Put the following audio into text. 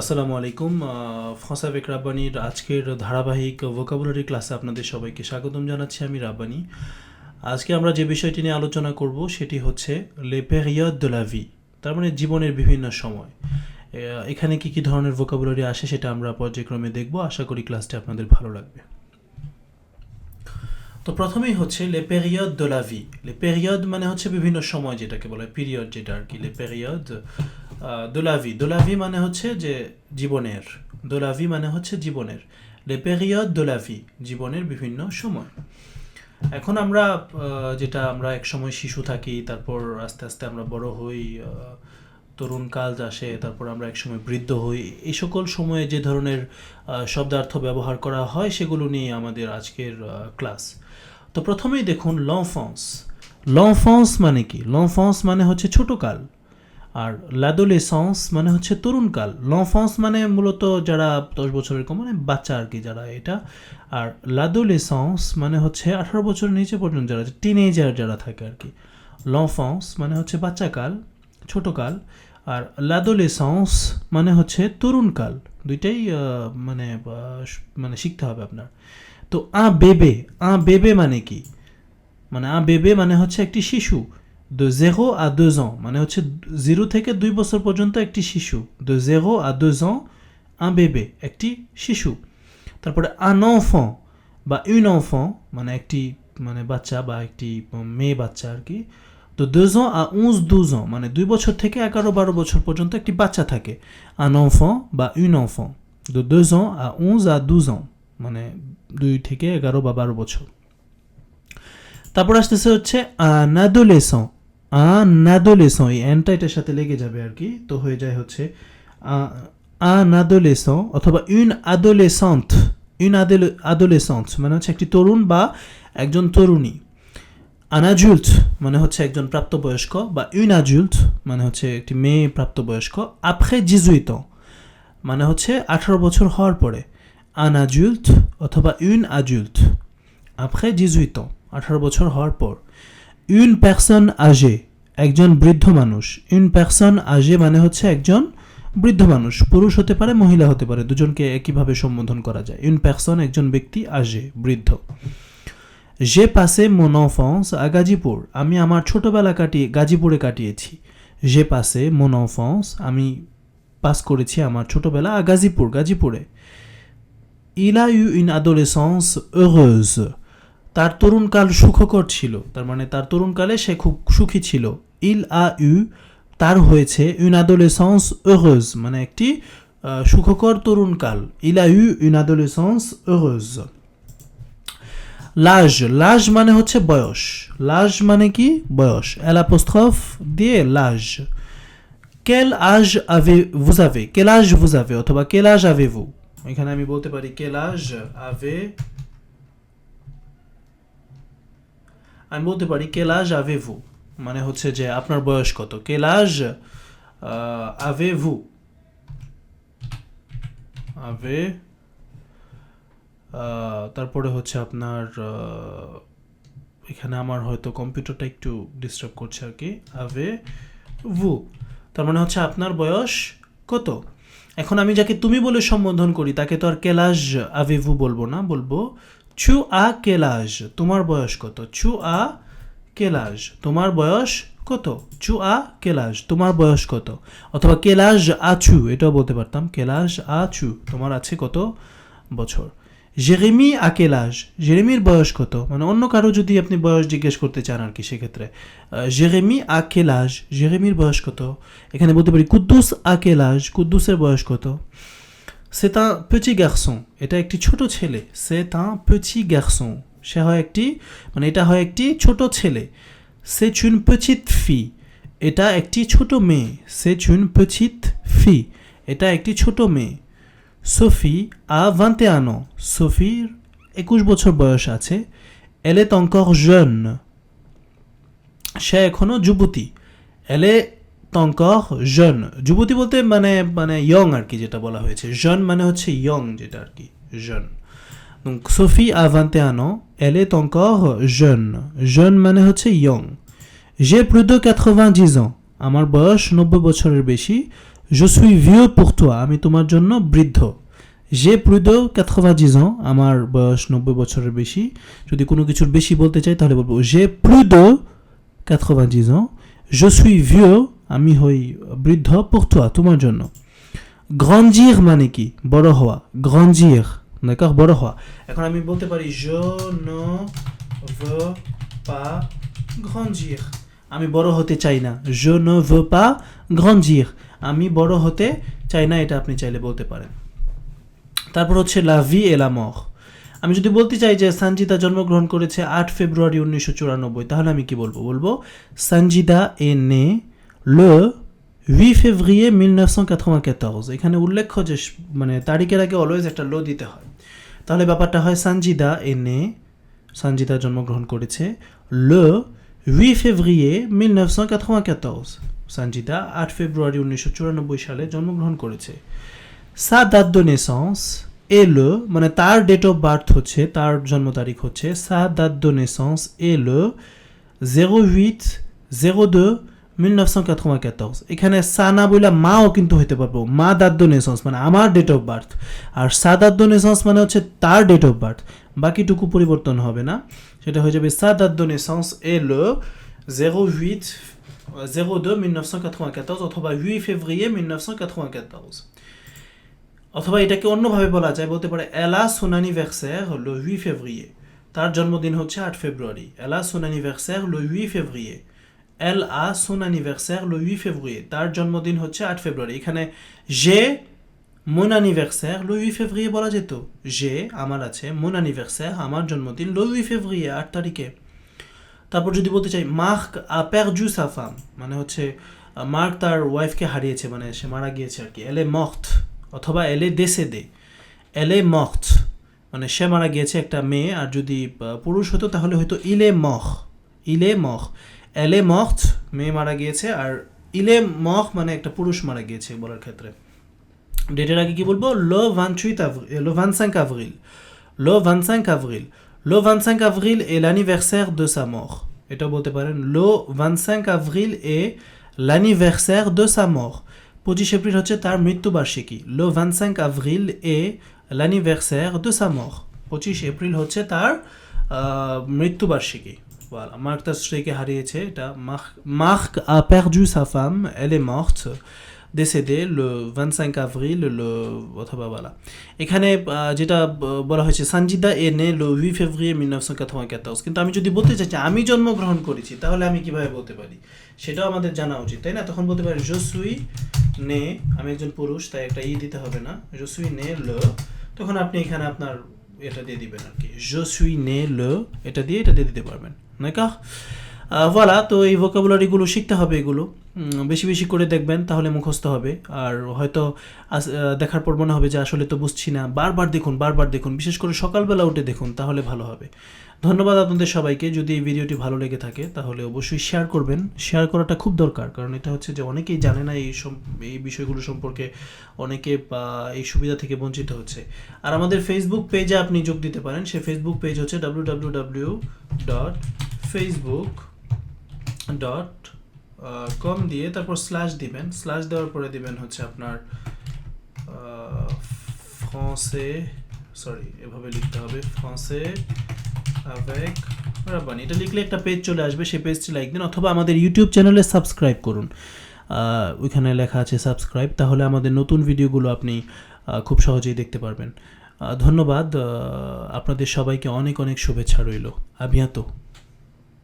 আসসালামু আলাইকুম ফসা বেক রাব্বানির আজকের ধারাবাহিক ভোকাবুলারি ক্লাসে আপনাদের সবাইকে স্বাগতম জানাচ্ছি আমি রাব্বানি আজকে আমরা যে বিষয়টি নিয়ে আলোচনা করব সেটি হচ্ছে লে দোলাভি তার মানে জীবনের বিভিন্ন সময়। এখানে কি কি ধরনের ভোকাবুলারি আসে সেটা আমরা পর্যায়ক্রমে দেখব। আশা করি ক্লাসটি আপনাদের ভালো লাগবে। তো প্রথমেই হচ্ছে লে পেরিয়ড de la vie লে পেরিয়ড মানে হচ্ছে বিভিন্ন সময় যেটাকে বলে পিরিয়ড যেটা আর কি লে পেরিয়ড la vie মানে হচ্ছে যে জীবনের। vie মানে হচ্ছে জীবনের। লে পেরিয়ড vie, জীবনের বিভিন্ন সময়। এখন আমরা যেটা আমরা এক সময় শিশু থাকি, তারপর আস্তে আস্তে আমরা বড় হই তরুণ কাল আসে, তারপর আমরা একসময় বৃদ্ধ হই। এই সকল সময়ে যে ধরনের শব্দার্থ ব্যবহার করা হয়, সেগুলো নিয়ে আমাদের আজকের ক্লাস। তো প্রথমেই দেখুন লফন্স লফন্স মানে কি? লফন্স মানে হচ্ছে ছোটকাল আর লাদোলেসন্স মানে হচ্ছে তরুণকাল লফন্স মানে মূলত যারা দশ বছরের কম মানে বাচ্চা আর কি যারা এটা। আর লাদোলেসন্স মানে হচ্ছে আঠারো বছরের নিচে পর্যন্ত যারা, টিনেজার যারা থাকে আর কি। লফন্স মানে হচ্ছে বাচ্চাকাল ছোটকাল, আর লাদোলেসন্স মানে হচ্ছে তরুণকাল। দুইটাই মানে মানে শিখতে হবে আপনার। তো আ বেবে আ বেবে মানে কি? মানে আ বেবে মানে হচ্ছে একটি শিশু। Zéro à deux ans মানে হচ্ছে জিরো থেকে দুই বছর পর্যন্ত একটি শিশু। Zéro à deux ans un bébé একটি শিশু। তারপরে enfant বা enfant মানে একটি মানে বাচ্চা বা একটি মেয়ে বাচ্চা আর কি। তো দুজন আর উঁস দুজন মানে দুই বছর থেকে এগারো বারো বছর পর্যন্ত একটি বাচ্চা থাকে আনফ বা ইউনফ তো দুজন আর উঁস আর দুজন মানে দুই থেকে এগারো বা বারো বছর। তারপর আসতেছে হচ্ছে আনাদোলেস আনাদোলেস এই এনটা এটার সাথে লেগে যাবে আর কি, তো হয়ে যায় হচ্ছে আনাদোলেস অথবা ইউন আদোলেসন্থ ইউন আদোলে আদোলেসন্থ মানে হচ্ছে একটি তরুণ বা একজন তরুণী। আন adulte মানে হচ্ছে একজন প্রাপ্তবয়স্ক বা adulte মানে হচ্ছে একটি মেয়ে প্রাপ্তবয়স্ক 18 ans মানে হচ্ছে আঠারো বছর হওয়ার পরে। আন adulte অথবা ইউন après 18 ans, আঠারো বছর হওয়ার পর। ইউন personne আজে একজন বৃদ্ধ মানুষ। ইউন personne আজে মানে হচ্ছে একজন বৃদ্ধ মানুষ। পুরুষ হতে পারে, মহিলা হতে পারে, দুজনকে একইভাবে সম্বোধন করা যায়। ইউন personne, একজন ব্যক্তি আজে বৃদ্ধ। যে পাশে মোনফংস আগাজিপুর আমি আমার ছোটোবেলা কাটিয়ে গাজীপুরে কাটিয়েছি। যে পাশে মোনফংস আমি পাস করেছি আমার ছোটোবেলা আগাজিপুর গাজীপুরে ইলা ইউ ইন আদোলেসন্স অগজ তার তরুণকাল সুখকর ছিল। তার মানে তার তরুণকালে সে খুব সুখী ছিল। ইল আ ইউ তার হয়েছে ইউন আদোলেসন্স অগজ মানে একটি সুখকর তরুণকাল ইলা ইউ ইন আদোলেসন্স অগজ লাজ লাজ মানে হচ্ছে বয়স। লাজ মানে কি? বয়স। এলাপোস্ট্রফ দিয়ে লাজ। কেল আজ আভে ভুজাভে কেলাজ ভুজাভে অথবা কেলাজ আভে ভু এখানে আমি বলতে পারি কেলাজ আভে আমি বলতে পারি কেলাজ আভে ভু মানে হচ্ছে যে আপনার বয়স কত। কেলাজ আভে ভু আভে তারপরে হচ্ছে আপনার এখানে আমার হয়তো কম্পিউটারটা একটু ডিস্টার্ব করছে আর কি আভে ভু তার মানে হচ্ছে আপনার বয়স কত? এখন আমি যাকে তুমি বলে সম্বোধন করি, তাকে তো আর কেলাজ আভে ভু বলব না, বলব চু আ কেলাজ তোমার বয়স কত? চু আ কেলাজ তোমার বয়স কত? চু আ কেলাজ তোমার বয়স কত? অথবা কেলাজ আছু এটাও বলতে পারতাম কেলাজ আছু তোমার আছে কত বছর? জেরেমি আকেলাজ জেরেমির বয়স কত? মানে অন্য কারও যদি আপনি বয়স জিজ্ঞেস করতে চান আর কি সেক্ষেত্রে। জেরেমি আকেলাজ জেরেমির বয়স কত? এখানে বলতে পারি কুদ্দুস আকেলাজ কুদ্দুসের বয়স কত? সে un petit garçon. এটা একটি ছোট ছেলে। সে un petit garçon. সে হয় একটি মানে এটা হয় একটি ছোট ছেলে। সে une petite fille. এটা একটি ছোট মেয়ে। সে une petite fille. এটা একটি ছোট মেয়ে। সোফি আ ভান্তে আনো সোফির একুশ বছর বয়স আছে। এলে তঙ্কর জন সে এখনও যুবতী। এলে তঙ্কর জন যুবতী বলতে মানে মানে ইয়ং আর কি যেটা বলা হয়েছে। জন মানে হচ্ছে ইয়ং যেটা আর কি জন সোফি আ ভান্তে আনো এলে তঙ্ক জন জন মানে হচ্ছে ইয়ং যে প্রুদ ক্যাথোভান জিজ আমার বয়স নব্বই বছরের বেশি। je suis vieux pour toi আমি তোমার জন্য বৃদ্ধ যে plus de 90 ans আমার বয়স নব্বই বছরের বেশি যদি কোনো কিছুর বেশি বলতে চাই তাহলে বলবো যে plus de 90 ans je suis vieux আমি হই বৃদ্ধ pour toi তোমার জন্য grandir মানে কি বড় হওয়া grandir d'accord বড় হওয়া এখন আমি বলতে পারি je ne veux pas grandir আমি বড় হতে চাই না। Je ne veux pas grandir আমি বড় হতে চাই না, এটা আপনি চাইলে বলতে পারেন। তারপর হচ্ছে লা ভি এ লা মর আমি যদি বলতে চাই যে সঞ্জিদা জন্মগ্রহণ করেছে আট ফেব্রুয়ারি উনিশশো চুরানব্বই, তাহলে আমি কি বলব? বলব সঞ্জিদা এ নে লে 8 ফেব্রুয়ারি 1994 এখানে উল্লেখ্য যে মানে তারিখের আগে অলওয়েজ একটা লো দিতে হয়। তাহলে ব্যাপারটা হয় সঞ্জিদা এ নে সঞ্জিদা জন্মগ্রহণ করেছে লে 8 ফেব্রুয়ারি 1994 সঞ্জিদা আট ফেব্রুয়ারি উনিশশো চুরানব্বই সালে জন্মগ্রহণ করেছে। সা দাত দো নেসেন্স এ লে মানে তার ডেট অফ বার্থ হচ্ছে, তার জন্ম তারিখ হচ্ছে সা দাত দো নেসেন্স এ লে জিরো হুইট জিরো দো 1994 এখানে সা না বইলা মাও কিন্তু হইতে পারব, মা দাত দো নেসেন্স মানে আমার ডেট অফ বার্থ আর সা দাত দো নেসেন্স মানে হচ্ছে তার ডেট অফ বার্থ বাকিটুকু পরিবর্তন হবে না। সেটা হয়ে যাবে দো নেসেন্স এ লে জিরো হুইট জিরো দো 1994 অথবা 8 ফেব্রুয়ারি 1994 অথবা এটাকে অন্যভাবে বলা যায়, বলতে পারে এলা সোন অ্যানিভার্সাire le 8 février। তার জন্মদিন হচ্ছে আট ফেব্রুয়ারি। এলা সোন অ্যানিভার্সাire le 8 février। এল আ সোন অ্যানিভার্সাire le 8 février। তার জন্মদিন হচ্ছে আট ফেব্রুয়ারি। এখানে যে mon anniversaire le 8 février বলা যেত। যে আমার আছে mon anniversaire আমার জন্মদিন le 8 février আট তারিখে। তারপর যদি বলতে চাই মার্ক আ perdu sa femme মানে হচ্ছে মার্ক তার ওয়াইফকে হারিয়েছে মানে সে মারা গিয়েছে আর কি। এলে মর্ট অথবা এলে দেশে দে এলে মর্ট মানে সে মারা গিয়েছে একটা মেয়ে, আর যদি পুরুষ হতো তাহলে হয়তো ইলে মহ ইলে মহ এলে মর্ট মেয়ে মারা গিয়েছে, আর ইলে মহ মানে একটা পুরুষ মারা গিয়েছে বলার ক্ষেত্রে। ডেটের আগে কি বলবো লো ভানচুইট আvril লো ভানসাঙ্ক আvril লো ভানসাঙ্ক আvril লো ভানসাঙ্ক আvril est l'anniversaire de sa mort এটা বলতে পারেন লো ভানসাঙ্ক আvril est l'anniversaire de sa mort পঁচিশ এপ্রিল হচ্ছে তার মৃত্যুবার্ষিকী লো ভানসাঙ্ক আvril est l'anniversaire de sa mort পঁচিশ এপ্রিল হচ্ছে তার আহ, মৃত্যুবার্ষিকী Voilà, মার্ক তার স্ত্রীকে হারিয়েছে এটা Marc a perdu sa femme elle est morte Décédé le 25 avril, le অথবা বলা এখানে যেটা বলা হয়েছে সঞ্জিদা এ নে লো 8 ফেব্রুয়ারি 1994 কিন্তু আমি যদি বলতে চাই যে আমি জন্মগ্রহণ করেছি, তাহলে আমি কীভাবে বলতে পারি? সেটাও আমাদের জানা উচিত, তাই না? তখন বলতে পারি জসুই নে আমি একজন পুরুষ, তাই একটা ই দিতে হবে না। জসুই নে লো তখন আপনি এখানে আপনার এটা দিয়ে দিবেন আর কি। জসুই নে লো এটা দিয়ে এটা দিয়ে দিতে পারবেন। নাকা ভোলা তো এই ভোকাবুলারিগুলো শিখতে হবে এগুলো। বেশি বেশি করে দেখবেন, তাহলে মুখস্থ হবে। আর হয়তো দেখার পর মনে হবে যে আসলে তো বুঝছি না। বারবার দেখুন বারবার দেখুন। বিশেষ করে সকালবেলা উঠে দেখুন, তাহলে ভালো হবে। ধন্যবাদ আপনাদের সবাইকে। যদি এই ভিডিওটি ভালো লেগে থাকে, তাহলে অবশ্যই শেয়ার করবেন। শেয়ার করাটা খুব দরকার, কারণ এটা হচ্ছে যে অনেকেই জানে না এই এই বিষয়গুলো সম্পর্কে। অনেকে এই সুবিধা থেকে বঞ্চিত হচ্ছে। আর আমাদের ফেসবুক পেজে আপনি যোগ দিতে পারেন। সে ফেসবুক পেজ হচ্ছে W W W dot Facebook dot com দিয়ে তারপর স্ল্যাশ দিবেন। স্ল্যাশ দেওয়ার পরে দিবেন হচ্ছে আপনার ফ্রান্সে সরি এভাবে লিখতে হবে। ফ্রান্সে avec রাব্বানি এটা লিখলে একটা পেজ চলে আসবে, সেই পেজটি লাইক দিন অথবা আমাদের ইউটিউব চ্যানেলে সাবস্ক্রাইব করুন। ওইখানে লেখা আছে সাবস্ক্রাইব তাহলে আমাদের নতুন ভিডিওগুলো আপনি খুব সহজেই দেখতে পারবেন। ধন্যবাদ। আপনাদের সবাইকে অনেক অনেক শুভেচ্ছা রইল। আবিয়াতো।